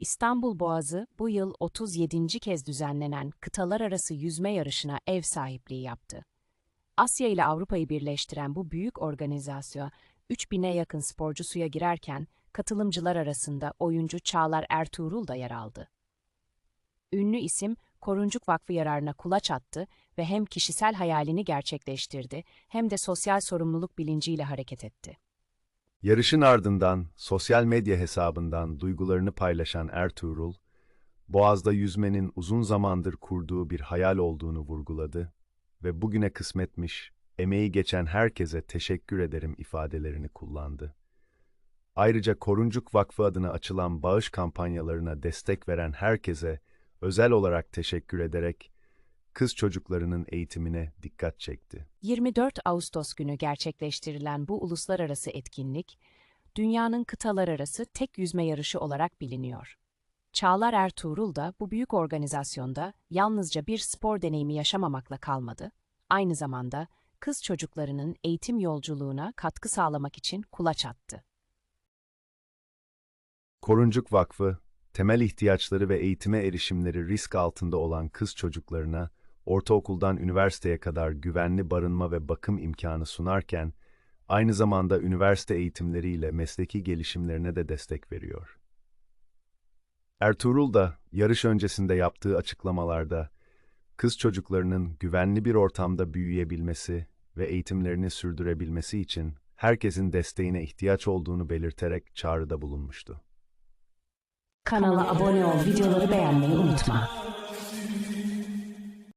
İstanbul Boğazı bu yıl 37. kez düzenlenen kıtalar arası yüzme yarışına ev sahipliği yaptı. Asya ile Avrupa'yı birleştiren bu büyük organizasyon 3000'e yakın sporcu suya girerken katılımcılar arasında oyuncu Çağlar Ertuğrul da yer aldı. Ünlü isim Koruncuk Vakfı yararına kulaç attı ve hem kişisel hayalini gerçekleştirdi hem de sosyal sorumluluk bilinciyle hareket etti. Yarışın ardından sosyal medya hesabından duygularını paylaşan Ertuğrul, Boğaz'da yüzmenin uzun zamandır kurduğu bir hayal olduğunu vurguladı ve bugüne kısmetmiş, emeği geçen herkese teşekkür ederim ifadelerini kullandı. Ayrıca Koruncuk Vakfı adına açılan bağış kampanyalarına destek veren herkese özel olarak teşekkür ederek kız çocuklarının eğitimine dikkat çekti. 24 Ağustos günü gerçekleştirilen bu uluslararası etkinlik, dünyanın kıtalar arası tek yüzme yarışı olarak biliniyor. Çağlar Ertuğrul da bu büyük organizasyonda yalnızca bir spor deneyimi yaşamamakla kalmadı, aynı zamanda kız çocuklarının eğitim yolculuğuna katkı sağlamak için kulaç attı. Koruncuk Vakfı, temel ihtiyaçları ve eğitime erişimleri risk altında olan kız çocuklarına ortaokuldan üniversiteye kadar güvenli barınma ve bakım imkanı sunarken, aynı zamanda üniversite eğitimleriyle mesleki gelişimlerine de destek veriyor. Ertuğrul da yarış öncesinde yaptığı açıklamalarda, kız çocuklarının güvenli bir ortamda büyüyebilmesi ve eğitimlerini sürdürebilmesi için herkesin desteğine ihtiyaç olduğunu belirterek çağrıda bulunmuştu. Kanala abone ol, videoları beğenmeyi unutma.